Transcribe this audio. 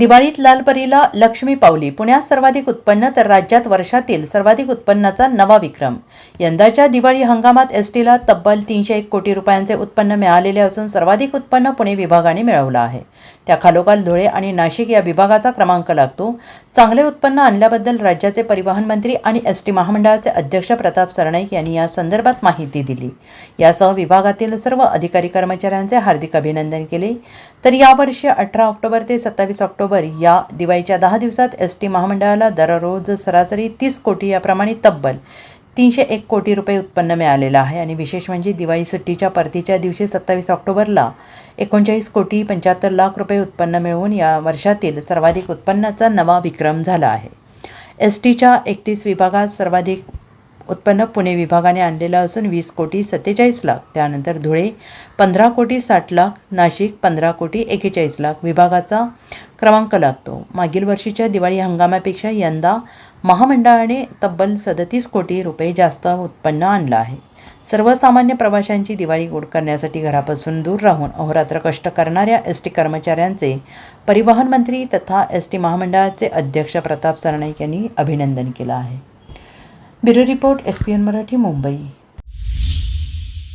दिवाळीत लालपरीला लक्ष्मी पावली. पुण्यात सर्वाधिक उत्पन्न तर राज्यात वर्षातील सर्वाधिक उत्पन्नाचा नवा विक्रम. यंदाच्या दिवाळी हंगामात एस टीला तब्बल तीनशे एक कोटी रुपयांचे उत्पन्न मिळालेले असून सर्वाधिक उत्पन्न पुणे विभागाने मिळवलं आहे. त्या खालोखाल धुळे आणि नाशिक या विभागाचा क्रमांक लागतो. चांगले उत्पन्न आणल्याबद्दल राज्याचे परिवहन मंत्री आणि एस टी महामंडळाचे अध्यक्ष प्रताप सरनाईक यांनी या संदर्भात माहिती दिली. यासह विभागातील सर्व अधिकारी कर्मचाऱ्यांचे हार्दिक अभिनंदन केले. तर यावर्षी अठरा ऑक्टोबर ते सत्तावीस ऑक्टोबर या दिवाळीच्या दहा दिवसात एस टी महामंडळाला दररोज सरासरी तीस कोटी याप्रमाणे तब्बल तीनशे एक कोटी रुपये उत्पन्न मिळालेलं आहे आणि विशेष म्हणजे दिवाळी सुट्टीच्या परतीच्या दिवशी सत्तावीस ऑक्टोबरला एकोणचाळीस कोटी पंच्याहत्तर लाख रुपये उत्पन्न मिळवून या वर्षातील सर्वाधिक उत्पन्नाचा नवा विक्रम झाला आहे. एस टीच्या एकतीस विभागात सर्वाधिक उत्पन्न पुणे विभागाने आणलेलं असून वीस कोटी सत्तेचाळीस लाख त्यानंतर धुळे पंधरा कोटी साठ लाख नाशिक पंधरा कोटी एकेचाळीस लाख विभागाचा क्रमांक लागतो. मागील वर्षीच्या दिवाळी हंगामापेक्षा यंदा महामंडळाने तब्बल सदतीस कोटी रुपये जास्त उत्पन्न आणलं आहे. सर्वसामान्य प्रवाशांची दिवाळी गोड करण्यासाठी घरापासून दूर राहून अहोरात्र कष्ट करणाऱ्या एस टी कर्मचाऱ्यांचे परिवहन मंत्री तथा एस टी महामंडळाचे अध्यक्ष प्रताप सरनाईक यांनी अभिनंदन केलं आहे. Bureau report S P N Marathi Mumbai.